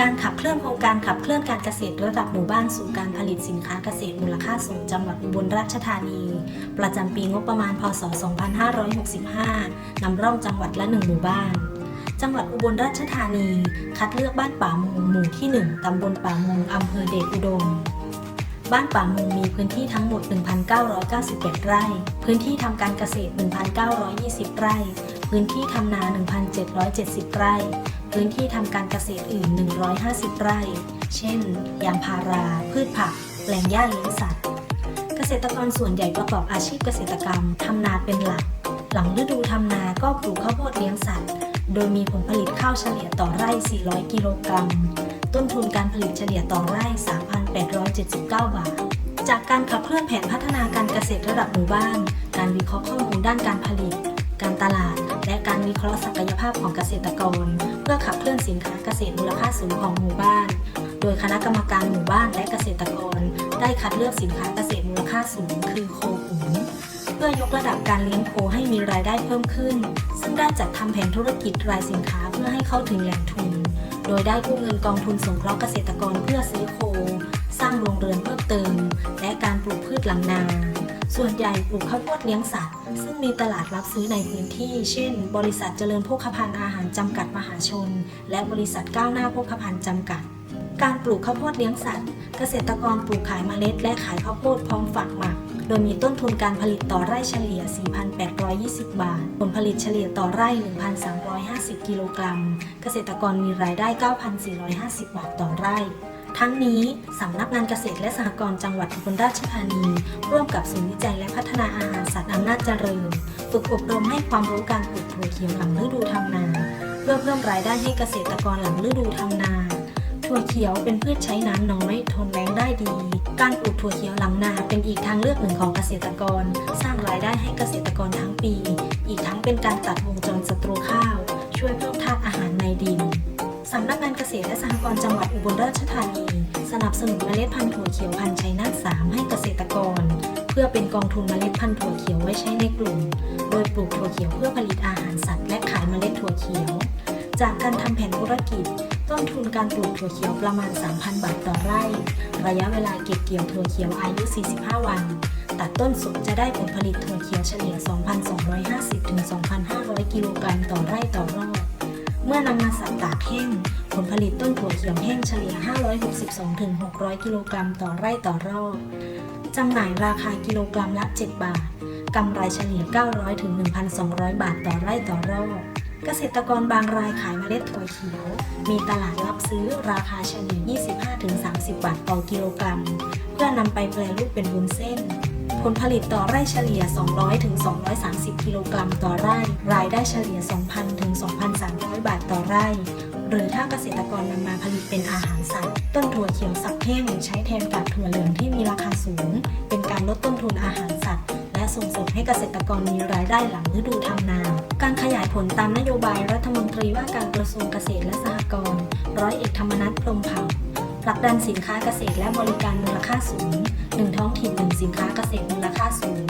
การขับเคลื่อนโครงการเกษตรระดับหมู่บ้านสู่การผลิตสินค้าเกษตรมูลค่าสูงจังหวัดอุบลราชธานี ประจำปีงบประมาณพศ 2565 นำร่องจังหวัดละหนึ่งหมู่บ้าน จังหวัดอุบลราชธานี คัดเลือกบ้านป่ามุงหมู่ที่ 1 ตำบลป่ามุงอำเภอเดชอุดมบ้านป่ามุงมีพื้นที่ทั้งหมด 1,991 ไร่ พื้นที่ทำการเกษตร 1,920 ไร่ พื้นที่ทำนา 1,770 ไร่ พื้นที่ทำการเกษตรอื่น 150 ไร่ เช่น ยางพารา พืชผัก แปลงหญ้าเลี้ยงสัตว์ เกษตรกรส่วนใหญ่ประกอบอาชีพเกษตรกรรมทำนาเป็นหลัก หลังฤดูทำนาก็ปลูกข้าวโพดเลี้ยงสัตว์ โดยมีผลผลิตข้าวเฉลี่ยต่อไร่ 400 กิโลกรัม ต้นทุนการผลิตเฉลี่ยต่อไร่ 3,879 บาท จากการขับเคลื่อนแผนพัฒนาการเกษตรระดับหมู่บ้าน การวิเคราะห์ข้อมูลด้านการผลิต การตลาด และการวิเคราะห์ศักยภาพของเกษตรกร เพื่อขับเคลื่อนสินค้าเกษตรมูลค่าสูงของหมู่บ้าน โดยคณะกรรมการหมู่บ้านและเกษตรกร ได้คัดเลือกสินค้าเกษตรมูลค่าสูง คือโคขุนเพื่อยกระดับการเลี้ยงโคให้มีรายได้เพิ่มขึ้น ซึ่งได้จัดทำแผนธุรกิจรายสินค้าเพื่อให้เข้าถึงแหล่งทุน โดยได้กู้เงินกองทุนสงเคราะห์เกษตรกรเพื่อซื้อโค สร้างโรงเรือนเพิ่มเติม และการปลูกพืชหลังนา ส่วนใหญ่ปลูกข้าวโพดเลี้ยงสัตว์ ซึ่งมีตลาดรับซื้อในพื้นที่ เช่น บริษัทเจริญโภคภัณฑ์อาหารจำกัดมหาชน และบริษัทก้าวหน้าโภคภัณฑ์จำกัด การปลูกข้าวโพดเลี้ยงสัตว์ เกษตรกรปลูกขายเมล็ด และขายข้าวโพดพร้อมฝักหมัก โดยมีต้นทุนการผลิตต่อไร่เฉลี่ย 4,820 บาท ผลผลิตเฉลี่ยต่อไร่ 1,350 กิโลกรัม เกษตรกรมีรายได้ 9,450 บาทต่อไร่ ทั้งนี้สำนักงานเกษตรและสหกรณ์จังหวัดอุบลราชธานี ร่วมกับศูนย์วิจัยและพัฒนาอาหารสัตว์อำนาจเจริญ ฝึกอบรมให้ความรู้การปลูกถั่วเขียวหลังฤดูทำนาเพื่อเพิ่มรายได้ให้เกษตรกรหลังฤดูทำนาถั่วเขียวเป็นพืชใช้น้ำน้อย ทนแล้งได้ดี การปลูกถั่วเขียวหลังนาเป็นอีกทางเลือกหนึ่งของเกษตรกร สร้างรายได้ให้เกษตรกรทั้งปี อีกทั้งเป็นการตัดวงจรศัตรูข้าว ช่วยเพิ่มธาตุอาหาร สำนักงานเกษตรและสหกรณ์จังหวัดอุบลราชธานี สนับสนุนเมล็ดพันธุ์ถั่วเขียวพันธุ์ชัยนาท3ให้เกษตรกร เพื่อเป็นกองทุนเมล็ดพันธุ์ถั่วเขียวไว้ใช้ในกลุ่ม โดยปลูกถั่วเขียวเพื่อผลิตอาหารสัตว์และขายเมล็ดถั่วเขียว จากการทำแผนธุรกิจ ต้นทุนการปลูกถั่วเขียวประมาณ 3,000 บาทต่อไร่ ระยะเวลาเก็บเกี่ยวถั่วเขียวอายุ 45 วัน ตัดต้นสุกจะได้ผลผลิตถั่วเขียวเฉลี่ย 2,250ถึง2,500 กิโลกรัมต่อไร่ต่อรอบ เมื่อนำมาสับตากแห้ง ผลผลิตต้นถั่วเขียวแห้งเฉลี่ย 562ถึง600 กิโลกรัมต่อไร่ต่อรอบจำหน่ายราคากิโลกรัมละ 7 บาท กำไรเฉลี่ย 900 ถึง 1,200 บาทต่อไร่ต่อรอบ เกษตรกรบางรายขายเมล็ดถั่วเขียว มีตลาดรับซื้อราคาเฉลี่ย 25ถึง30 บาทต่อกิโลกรัม เพื่อนำไปแปรรูปเป็นวุ้นเส้น ผลผลิตต่อไร่เฉลี่ย 200ถึง230 กิโลกรัมต่อไร่ รายได้เฉลี่ย 2,000ถึง2,300 บาทต่อไร่ หรือถ้าเกษตรกรนำมาผลิตเป็นอาหารสัตว์ ต้นถั่วเขียวสับแห้งใช้แทนกากถั่วเหลืองที่มีราคาสูง เป็นการลดต้นทุนอาหารสัตว์ และส่งเสริมให้เกษตรกรมีรายได้หลังฤดูทำนา การขยายผลตามนโยบายรัฐมนตรีว่าการกระทรวงเกษตรและสหกรณ์ร้อยเอกธรรมนัฐพรหมเผ่าผลักดันสินค้าเกษตรและบริการมูลค่าสูงหนึ่งท้อง หนึ่งสินค้าเกษตรมูลค่าสูง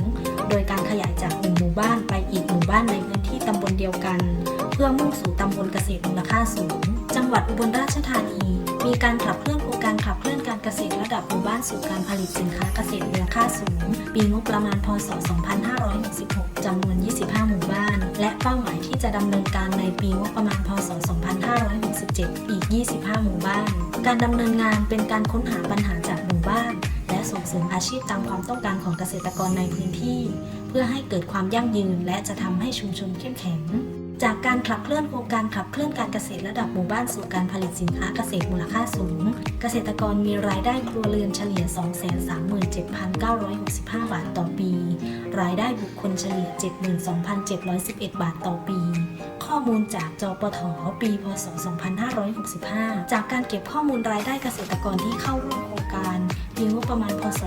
โดยการขยายจากหนึ่งหมู่บ้านไปอีกหมู่บ้านในพื้นที่ตำบลเดียวกัน เพื่อมุ่งสู่ตำบลเกษตรมูลค่าสูง จังหวัดอุบลราชธานี มีการขับเคลื่อนโครงการขับเคลื่อนการเกษตรระดับหมู่บ้านสู่การผลิตสินค้าเกษตรมูลค่าสูง ปีงบประมาณพศ 2566จำนวน 25 หมู่บ้าน และเป้าหมายที่จะดำเนินการในปีงบประมาณพศ 2567 อีก 25 หมู่บ้าน การดำเนินงานเป็นการค้นหาปัญหาจากหมู่บ้าน ส่งเสริมอาชีพตามความต้องการของเกษตรกรในพื้นที่ เพื่อให้เกิดความยั่งยืน และจะทำให้ชุมชนเข้มแข็ง จากการขับเคลื่อนโครงการขับเคลื่อนการเกษตรระดับหมู่บ้านสู่การผลิตสินค้าเกษตรมูลค่าสูง เกษตรกรมีรายได้ครัวเรือนเฉลี่ย 237,965 บาทต่อปี รายได้บุคคลเฉลี่ย 72,711 บาทต่อปีข้อมูลจากจปทปี พศ 2565 จากการเก็บข้อมูลรายได้เกษตรกรที่เข้าร่วมโครงการ ปีงบประมาณพศ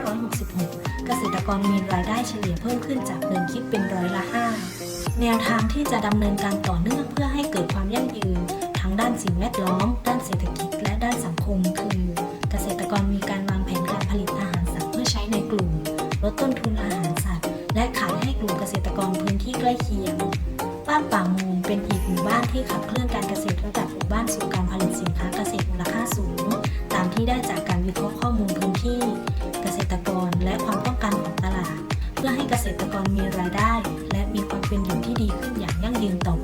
2566 เกษตรกรมีรายได้เฉลี่ยเพิ่มขึ้นจากเดิมคิดเป็นร้อยละ 5 แนวทางที่จะดำเนินการต่อเนื่องเพื่อให้เกิดความยั่งยืนทั้งด้านสิ่งแวดล้อม ด้านเศรษฐกิจ และด้านสังคม คือ เกษตรกรมีการวางแผนการผลิตอาหารสัตว์เพื่อใช้ในกลุ่ม ลดต้นทุนอาหารสัตว์ และขายให้กลุ่มเกษตรกรพื้นที่ใกล้เคียง บ้านป่ามูงเป็นอีกหมู่บ้านที่ขับเคลื่อนการ ให้เกษตรกรมีรายได้ และมีความเป็นอยู่ที่ดีขึ้นอย่างยั่งยืนต่อไป